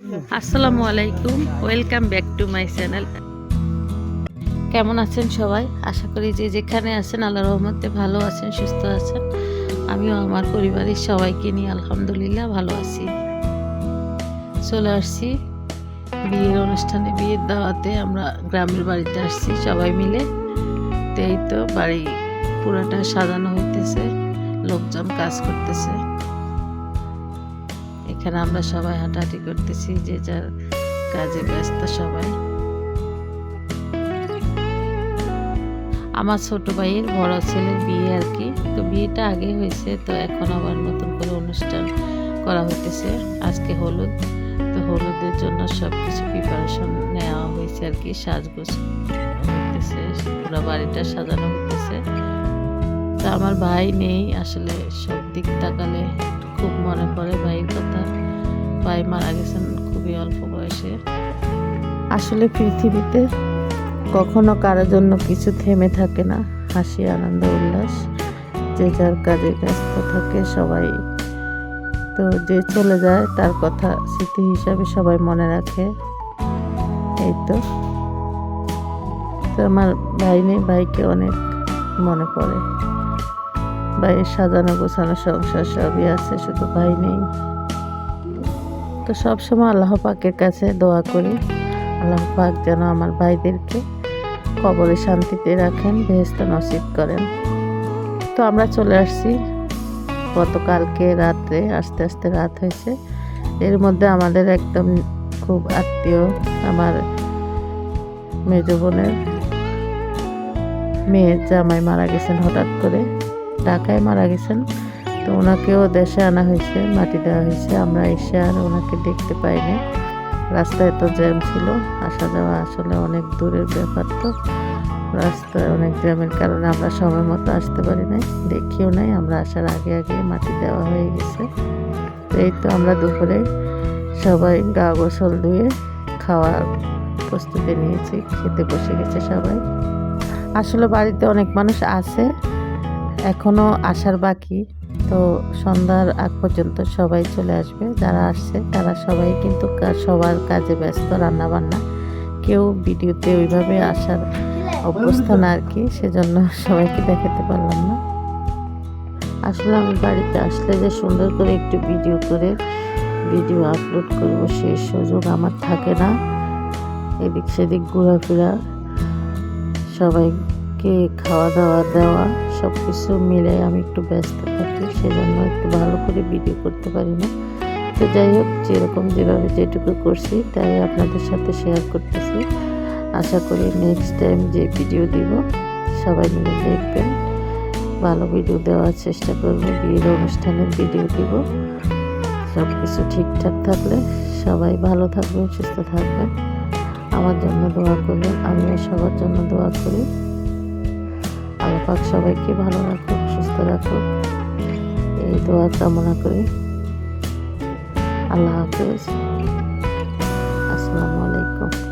আসসালামু আলাইকুম welcome back to my channel কেমন আছেন সবাই? আশা করি যে যেখানে আছেন আল্লাহ রহমতে ভালো আছেন, সুস্থ আছেন। আমিও আমার পরিবারের সবাইকে নিয়ে আলহামদুলিল্লাহ ভালো আছি। চলে আসছি। বিয়ের অনুষ্ঠানে, বিয়ের দাওয়াতে আমরা গ্রামের বাড়িতে আসছি সবাই মিলে। তো এই তো বাড়ি পুরাটা সাজানো হইতেছে, লোকজন কাজ করতেছে। এখানে আমরা সবাই হাঁটাহাঁটি করতেছি, যে যার কাজে ব্যস্ত সবাই। আমার ছোট ভাইয়ের বড় ছেলের বিয়ে আর কি। তো বিয়েটা আগে হয়েছে, তো এখন আবার নতুন করে অনুষ্ঠান করা হইতেছে। আজকে হলুদ, তো হলুদের জন্য সব কিছু প্রিপারেশন নেওয়া হয়েছে আর কি, সাজগোজ হইতেছে, পুরো বাড়িটা সাজানো হইতেছে। তো আমার ভাই নেই, আসলে সব দিক তাকালে খুব মনে পড়ে ভাইয়ের কথা ভাই মারা গেছেন খুবই অল্প বয়সে। আসলে পৃথিবীতে কখনো কারোর জন্য কিছু থেমে থাকে না, হাসি, আনন্দ, উল্লাস। যে যার কাজে ব্যস্ত থাকে সবাই। তো যে চলে যায় তার কথা স্মৃতি হিসাবে সবাই মনে রাখে। এই তো। তো আমার ভাই নেই, ভাইকে অনেক মনে পড়ে। ভাইয়ের সাজানো, গোছানো, সংসার সবই আছে, শুধু ভাই নেই। তো সবসময় আল্লাহ পাকের কাছে দোয়া করি। আল্লাহ পাক যেন আমার ভাইদেরকে কবরে শান্তিতে রাখেন, বেহেস্ত নসিব করেন। তো আমরা চলে আসছি। গতকালকে রাত্রে, আস্তে আস্তে রাত হয়েছে। এর মধ্যে আমাদের একদম খুব আত্মীয়, আমার মেজ বোনের মেয়ের জামাই মারা গেছেন হঠাৎ করে। ঢাকায় মারা গেছেন। তো ওনাকেও দেশে আনা হয়েছে, মাটি দেওয়া হয়েছে। আমরা এসে আর ওনাকে দেখতে পাইনি। রাস্তায় তো জ্যাম ছিল, আসা যাওয়া আসলে অনেক দূরের ব্যাপার তো। রাস্তায় অনেক জ্যামের কারণে আমরা সময় মতো আসতে পারি নাই, দেখিও নাই। আমরা আসার আগে আগে মাটি দেওয়া হয়ে গেছে। এই তো আমরা দুপুরে সবাই গা গোসল ধুয়ে খাওয়ার প্রস্তুতি নিয়েছি, খেতে বসে গেছে সবাই। আসলে বাড়িতে অনেক মানুষ আছে এখনও আসার বাকি। তো সন্ধ্যার আগ পর্যন্ত সবাই চলে আসবে। যারা আসছে, তারা সবাই কিন্তু সবার কাজে ব্যস্ত রান্না বান্না কেউ ভিডিওতে ওইভাবে আসার অভ্যস্ত না আর কি, সেজন্য সবাইকে দেখাতে পারলাম না। আসলে আমি বাড়িতে আসলে যে সুন্দর করে একটু ভিডিও করে ভিডিও আপলোড করব সেই সুযোগ আমার থাকে না। এদিক সেদিক ঘোরাফেরা সবাইকে খাওয়া দাওয়া দেওয়া সব কিছু মিলে আমি একটু ব্যস্ত থাকি, সেজন্য একটু ভালো করে ভিডিও করতে পারি না। তো যাই হোক, যেরকম যেভাবে যেটুকু করছি, তাই আপনাদের সাথে শেয়ার করতেছি। আশা করি নেক্সট টাইম যে ভিডিও দিব, সবাই মিলে দেখবেন। ভালো ভিডিও দেওয়ার চেষ্টা করব, বিয়ের অনুষ্ঠানের ভিডিও দিব। সব কিছু ঠিকঠাক থাকলে সবাই ভালো থাকবেন, সুস্থ থাকবেন। আমার জন্য দোয়া করবেন আমিও সবার জন্য দোয়া করি। আল্লাহ সবাইকে ভালো রাখুক সুস্থ রাখুক। এই দোয়া কামনা করি। আল্লাহ হাফিজ। আসসালামু আলাইকুম।